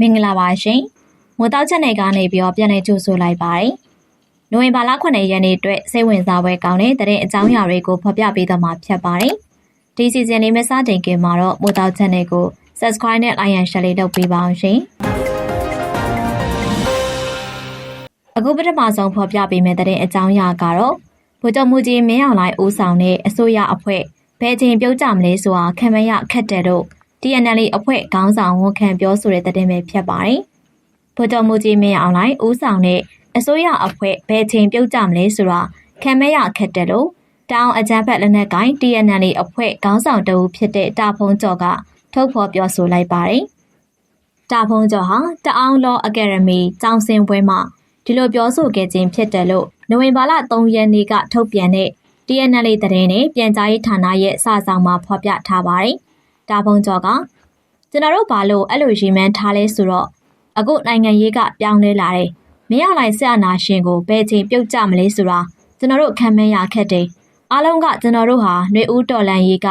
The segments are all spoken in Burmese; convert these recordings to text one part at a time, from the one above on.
မင်္ဂလာပါရှင်။မိုးတောက်ချက်နယ်ကနေပြီးတော့ပြန်လည်ကြိုဆိုလိုက်ပါတယ်။နိုဝင်ဘာလ9ရက်နေ့အတွက်စိတ်ဝင်စားပွဲကောင်းတဲ့တဲ့အကြောင်းအရာတွေကိုဖော်ပြပေးသွားမှာဖြစ်ပါတယ်။ဒီစီဇန်လေးမစတင်ခင်မှာတော့မိုးတောက်ချက်နယ်ကို subscribe နဲ့ like and share လေးလုပ်ပေးပါအောင်ရှင်။အခုပထမဆုံးဖော်ပြပေးမယ့်တဲ့အကြောင်းအရာကတော့ဗိုလ်ချုပ်မူကြီးမင်းအောင်လှိုင်ဦးဆောင်တဲ့အစိုးရအဖွဲ့ဘယ်ချိန်ပြုတ်ကြမလဲဆိုတာခံမရခက်တဲ့တို့ TNL အဖွဲ့ခေါင်းဆောင်ဝန်ခံပြောဆိုတဲ့သတင်းပဲဖြစ်ပါတယ်။ဗိုလ်ချုပ်မူကြီးမင်းအောင်လှိုင်ဦးဆောင်တဲ့အစိုးရအဖွဲ့ဘယ်ချိန်ပြုတ်ကြမလဲဆိုတာခံမရခက်တယ်လို့တောင်အကြံဖက်လက်နက်ကိုင် TNL အဖွဲ့ခေါင်းဆောင်တဦးဖြစ်တဲ့တာဖုံးကျော်ကထုတ်ဖော်ပြောဆိုလိုက်ပါတယ်။တာဖုံးကျော်ဟာတအောင်းလောအကယ်ဒမီကျောင်းစင်ပွဲမှာဒီလိုပြောဆိုခဲ့ခြင်းဖြစ်တယ်လို့နိုဝင်ဘာလ3ရက်နေ့ကထုတ်ပြန်တဲ့ TNL သတင်းနဲ့ပြန်ကြားရေးဌာနရဲ့စာဆောင်မှာဖော်ပြထားပါတယ်။ တာဖုံးကျော်ကကျွန်တော်တို့ဘာလို့အဲ့လိုရီမန်းထားလဲဆိုတော့အခုနိုင်ငံရေးကပြောင်းလဲလာတယ်။မင်းအောင်လှိုင်ဆက်အနာရှင်ကိုဘယ်ချိန်ပြုတ်ကြမလဲဆိုတာကျွန်တော်တို့ခံမရခက်တယ်။အားလုံးကကျွန်တော်တို့ဟာຫນွေဦးတော်လန်ရေးက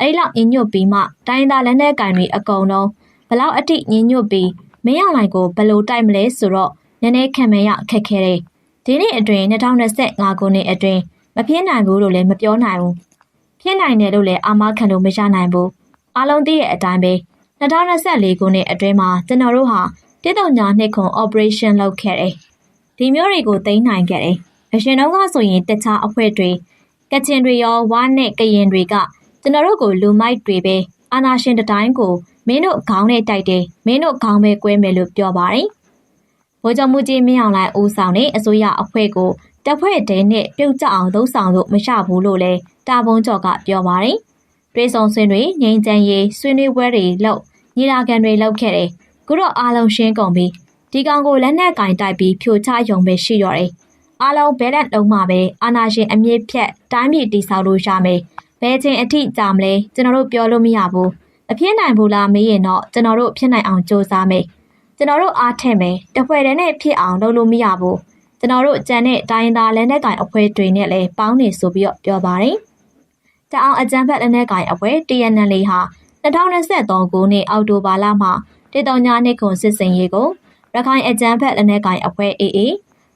အဲ့လောက်ညညွတ်ပြီးမှတိုင်းသားလက်နက်ကင်တွေအကုန်လုံးဘလောက်အထိညညွတ်ပြီးမင်းအောင်လှိုင်ကိုဘယ်လိုတိုက်မလဲဆိုတော့နည်းနည်းခံမရခက်ခဲတယ်။ဒီနေ့အတွင်း2025ခုနှစ်အတွင်းမဖြစ်နိုင်ဘူးလို့လည်းမပြောနိုင်ဘူး။ဖြစ်နိုင်တယ်လို့လည်းအာမခံလို့မရနိုင်ဘူး။ အားလုံးသိတဲ့အတိုင်းပဲ2024ခုနှစ်အတွင်းမှာကျွန်တော်တို့ဟာတိတုံညာနှစ်ခွန် operation လုပ်ခဲ့တယ်။ဒီမျိုးတွေကိုသိမ်းနိုင်ခဲ့တယ်။အရှင်တုန်းကဆိုရင်တခြားအဖွဲ့တွေကချင်တွေရောဝါနဲ့ကရင်တွေကကျွန်တော်တို့ကိုလူမိုက်တွေပဲအာနာရှင်တတိုင်းကိုမင်းတို့ခေါင်းနဲ့တိုက်တယ်မင်းတို့ခေါင်းပဲကွဲမယ်လို့ပြောပါတယ်။ဗိုလ်ချုပ်မှုကြီးမင်းအောင်လှိုင်ဦးဆောင်တဲ့အစိုးရအဖွဲ့ကိုတပ်ဖွဲ့တဲနဲ့ပြုတ်ကျအောင်လှုံ့ဆော်လို့မရဘူးလို့လည်းတာဘုံကျော်ကပြောပါတယ်။ တွေးဆောင်ဆွေးတွေငိမ့်ချမ်းရေးဆွေးနွေးပွဲတွေလုပ်ညီလာခံတွေလုပ်ခဲ့တယ်။ခုတော့အားလုံးရှင်းကုန်ပြီ။ဒီကောင်ကိုလက်နက်ကင်တိုက်ပြီးဖြိုချယုံပဲရှိတော့တယ်။အားလုံးဘဲလက်လုံးမှာပဲအာနာရှင်အမြင့်ဖြတ်တိုင်းပြည်တိဆောက်လို့ရမယ်။ဘယ်ချိန်အထိကြာမလဲကျွန်တော်တို့ပြောလို့မရဘူး။အဖြစ်နိုင်ဘူးလားမေးရင်တော့ကျွန်တော်တို့ဖြစ်နိုင်အောင်စူးစမ်းမယ်။ကျွန်တော်တို့အားထက်မယ်။တပွဲတည်းနဲ့ဖြစ်အောင်လုပ်လို့မရဘူး။ကျွန်တော်တို့ကြံတဲ့တိုင်းသားလက်နက်ကင်အဖွဲ့တွေနဲ့လည်းပေါင်းနေဆိုပြီးတော့ပြောပါတယ်။ တအောင်အကြံဖက်လက်နက်ကင်အဖွဲ့ TNL ဟာ2023ခုနှစ်အောက်တိုဘာလမှာတေတောင်ညာနှစ်ခွန်စစ်စင်ရေးကိုရခိုင်အကြမ်းဖက်လက်နက်ကိုင်အဖွဲ့ AA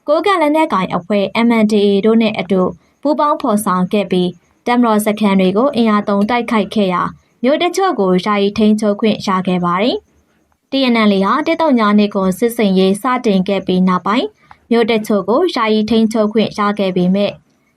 ကိုကန့်လက်နက်ကိုင်အဖွဲ့ MNDAA တို့နဲ့အတူပူးပေါင်းဖော်ဆောင်ခဲ့ပြီးတမတော်စခန်းတွေကိုအင်အားသုံးတိုက်ခိုက်ခဲ့ရာမြို့တချို့ကိုယာယီထိန်းချုပ်ခွင့်ရခဲ့ပါတယ်။ TNL ဟာတေတောင်ညာနှစ်ခွန်စစ်စင်ရေးစတင်ခဲ့ပြီးနောက်ပိုင်းမြို့တချို့ကိုယာယီထိန်းချုပ်ခွင့်ရခဲ့ပေမဲ့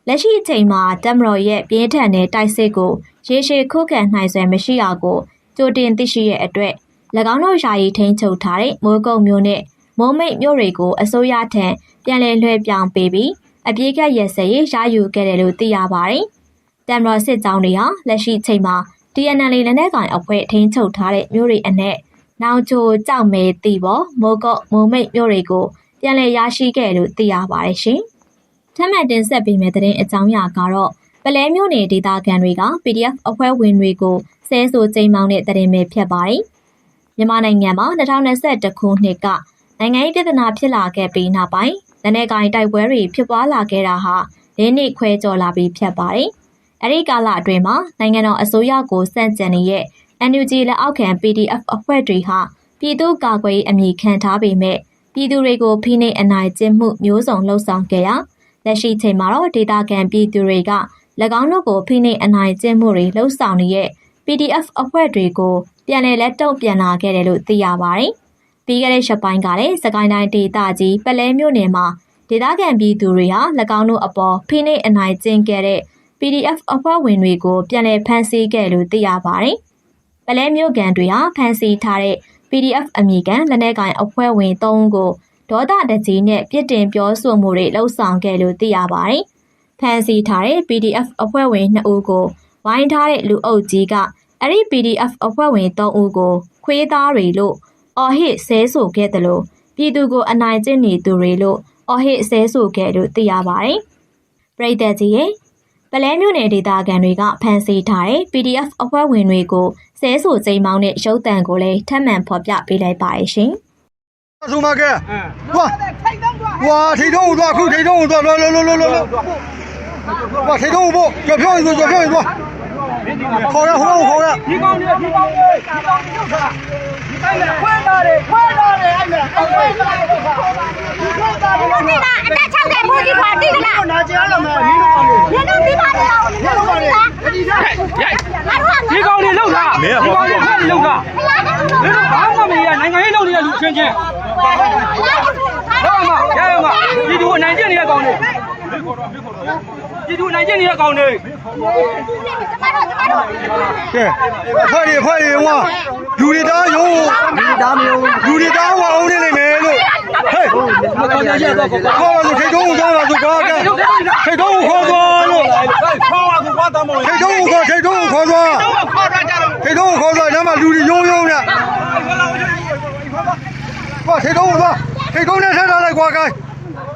လက်ရှိအချိန်မှာတမတော်ရဲ့ပြင်းထန်တဲ့တိုက်စစ်ကိုရေရှည်ခုခံနိုင်စွမ်းမရှိအောင်ကိုကြိုတင်သိရှိရဲ့အတွက်၎င်းတို့ယာယီထိန်းချုပ်ထားတဲ့မိုးကုတ်မြို့နဲ့မုံမိတ်မြို့တွေကိုအစိုးရထံပြန်လည်လွှဲပြောင်းပေးပြီးအပြေးကရက်စရေးရယူခဲ့တယ်လို့သိရပါတယ်။တမ်ရော်စစ်ကြောင်းတွေဟာလက်ရှိချိန်မှာ TNL လက်နက်ကိုင်အဖွဲ့ထိန်းချုပ်ထားတဲ့မြို့တွေအနက်နောင်ချိုကြောက်မဲတီပေါ်မိုးကုတ်မုံမိတ်မြို့တွေကိုပြန်လည်ရရှိခဲ့လို့သိရပါတယ်ရှင်။ ထပ်မံတင်ဆက်ပေးမယ့်သတင်းအကြောင်းအရာကတော့ပလဲမျိုးနယ်ဒေသခံတွေက PDF အဖွဲ့ဝင်တွေကိုဆဲဆိုချိန်မောင်းတဲ့တရင်ပဲဖြစ်ပါတယ်။မြန်မာနိုင်ငံမှာ2021ခုနှစ်ကနိုင်ငံရေးပြဿနာဖြစ်လာခဲ့ပြီးနောက်ပိုင်းလက်နက်ကိုင်တိုက်ပွဲတွေဖြစ်ပွားလာခဲ့တာဟာ၄နှစ်ခွဲကျော်လာပြီးဖြစ်ပါတယ်။အဲဒီကာလအတွင်းမှာနိုင်ငံတော်အစိုးရကိုစန့်ကျင်နေတဲ့ NUG လက်အောက်ခံ PDF အဖွဲ့တွေဟာပြည်သူ့ကာကွယ်ရေးအမည်ခံထားပေမဲ့ပြည်သူတွေကိုဖိနှိပ်အနိုင်ကျင့်မှုမျိုးစုံလှုံ့ဆော်ခဲ့ရာ လက်ရှိချိန်မှာတော့ဒေတာကန်ပြည်သူတွေက၎င်းတို့ကိုဖိနှိပ်အနိုင်ကျင့်မှုတွေလှုံ့ဆော်နေတဲ့ PDF အဖွဲ့တွေကိုပြန်လည်လက်တုံ့ပြန်လာခဲ့တယ်လို့သိရပါတယ်။ပြီးခဲ့တဲ့ရက်ပိုင်းကလည်းစကိုင်းတိုင်းဒေသကြီးပလဲမြို့နယ်မှာဒေသခံပြည်သူတွေဟာ၎င်းတို့အပေါ်ဖိနှိပ်အနိုင်ကျင့်ခဲ့တဲ့ PDF အဖွဲ့ဝင်တွေကိုပြန်လည်ဖမ်းဆီးခဲ့လို့သိရပါတယ်။ပလဲမြို့ကန်တွေဟာဖမ်းဆီးထားတဲ့ PDF အမည်ခံလက်နက်ကိုင်အဖွဲ့ဝင်၃ဦးကို ဒေါသတကြီးနဲ့ပြစ်တင်ပြောဆိုမှုတွေလှုံ့ဆော်ခဲ့လို့သိရပါတယ်။ဖမ်းဆီးထားတဲ့ PDF အဖွဲ့ဝင်2ဦးကိုဝိုင်းထားတဲ့လူအုပ်ကြီးကအဲ့ဒီ PDF အဖွဲ့ဝင်3ဦးကို ခွေးသားတွေလို့အော်ဟစ်ဆဲဆိုခဲ့တယ်လို့ပြည်သူကိုအနိုင်ကျင့်နေသူတွေလို့အော်ဟစ်ဆဲဆိုခဲ့လို့သိရပါတယ်။ပြည်သက်ကြီးရဲ့ပလဲမြို့နယ်ဒေသခံတွေကဖမ်းဆီးထားတဲ့ PDF အဖွဲ့ဝင်တွေကိုဆဲဆိုစိမ်းမောင်းတဲ့ရုပ်တံကိုလည်းထပ်မံဖော်ပြပေးလိုက်ပါရဲ့ရှင်။ ซูมาแกว้าว้าထိတော့ဦးသွားခုထိတော့ဦးသွားလောလောလောလောလောว้าထိတော့ဦးပေါ့ကြော်ဖြောင်းဦးကြော်ဖြောင်းဦးသွားခေါ်ရဟိုးခေါ်ရဒီကောင်တွေဒီကောင်တွေဒီကောင်တွေဟုတ်လားဒီကောင်တွေခွဲတာတွေခွဲတာတွေအဲ့မဲ့ခွဲတာတွေခွဲတာတွေခွဲတာတွေခွဲတာတွေအတက်ချောက်တဲ့ဘူးကြီးပါတိကလားနာကျင်ရလို့မယ်မင်းတို့ကောင်တွေမင်းတို့ဒီပါတွေအောင်မင်းတို့ကောင်တွေဒီကောင်တွေလောက်တာဒီကောင်တွေလောက်တာမင်းတို့ဘာမှမရနိုင်ငံရေးလောက်နေတဲ့လူချင်းချင်း မှာဒီသူအနိုင်ကျင့်နေတဲ့ကောင်တွေဒီသူအနိုင်ကျင့်နေတဲ့ကောင်တွေကဲအဖွဲ့တွေအဖွဲ့တွေဟောလူတွေသားရုံးလူသားမယုံလူတွေသားဟောအောင်နေနေမယ်လို့ဟဲ့မကောင်းကြတော့ကောခေါ်ပါဆိုထိတ်တုံးကိုသွားပါဆိုကားကဲထိတ်တုံးကိုခေါ်သွားလို့ခေါ်ပါကူကွာတမောထိတ်တုံးကိုခေါ်ထိတ်တုံးကိုခေါ်သွားခေါ်တာကြတော့ထိတ်တုံးကိုခေါ်သွားညမှာလူတွေရုံးရုံးနဲ့ ကွာထိတ်ကုန်းကွာထိတ်ကုန်းနဲ့ဆက်ထားလိုက်ကွာကိုင်း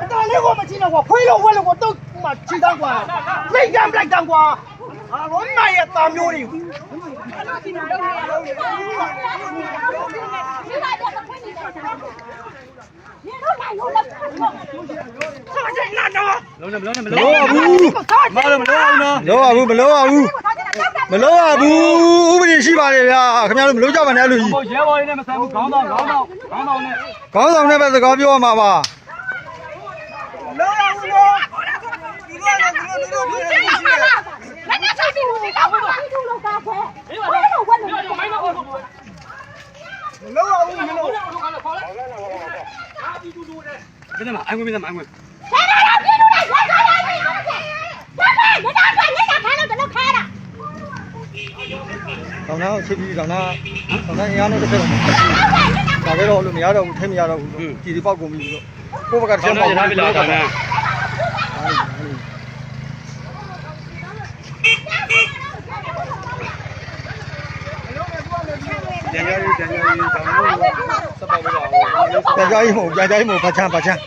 အတော်လေးကိုမချိနဲ့ကွာခွေးလုံးဝက်လုံးကိုတုတ်မှချိတန်းကွာလိတ်တန်းပလိုက်တန်းကွာအာရောမရဲ့တာမျိုးတွေလုံးနဲ့မလုံးနဲ့မလုံးဘူးမလုံးမလုံးအောင်နော်လုံးအောင်မလုံးအောင် မလို့ရဘူးဥပဒေရှိပါလေဗျာခင်ဗျားတို့မလို့ကြပါနဲ့အဲ့လိုကြီးဟိုရဲဘော်ရင်းနဲ့မဆိုင်ဘူးခေါင်းဆောင်ခေါင်းဆောင်ခေါင်းဆောင်နဲ့ခေါင်းဆောင်နဲ့ပဲစကားပြောရမှာပါဘယ်နဲ့မှာအိုင်ဝင်ဘယ်နဲ့မှာအိုင်ဝင်ခေါင်းသား ကိုချက်ပြီးခေါင်းသားခေါင်းသားအင်အားနဲ့တစ်ဖက်ဒါပဲတော့လို့မရတော့ဘူးထဲမရတော့ဘူးကြည်ဒီပေါက်ကုန်ပြီလို့ကိုယ့်ဘက်ကတစ်ချက်ပေါက်ပြီလို့ခေါင်းသားကျန်ကြရေးကျန်ကြရေးတောင်းလို့စပောက်လို့ပါကြာကြာကြီးမဟုတ်ကြာကြာကြီးမဟုတ်ဘာချမ်းဘာချမ်း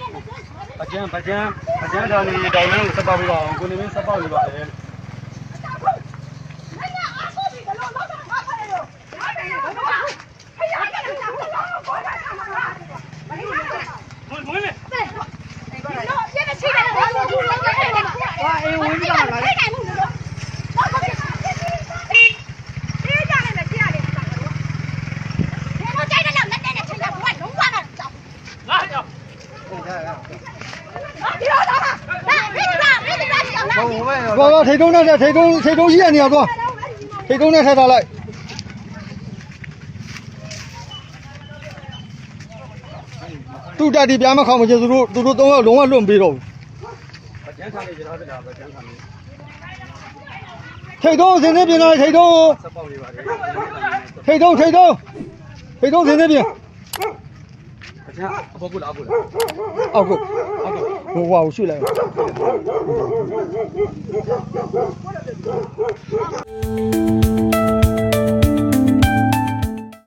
အကျန်းပကျန်းပကျန်းတော်နေတောင်းလို့စပောက်လို့ပါအောင်ကိုနေမင်းစပောက်လို့ပါတယ်ဝင်ဝင်လေ လာရောက် ဘောဘောထိတ်တုံးနဲ့ထိတ်တုံးထိတ်တုံးရှိတဲ့နေရာသွားထိတ်တုံးနဲ့ထည့်ထားလိုက်သူ့တက်ဒီပြားမခေါမချင်သူတို့သူတို့သုံးယောက်လုံးဝလွတ်မပေးတော့ဘူးပကျန်းထားနေကြတာဒါပကျန်းထားနေထိတ်တုံးစင်းနေပြင်လာထိတ်တုံးစပောက်လို့ပါတယ်ထိတ်တုံးထိတ်တုံးထိတ်တုံးစင်းနေပြင် ဗျာအပေါ်ကိုလာအပေါ်ကို။အောက်ကိုအောက်ကိုဟိုဟွာကိုရွှေ့လိုက်။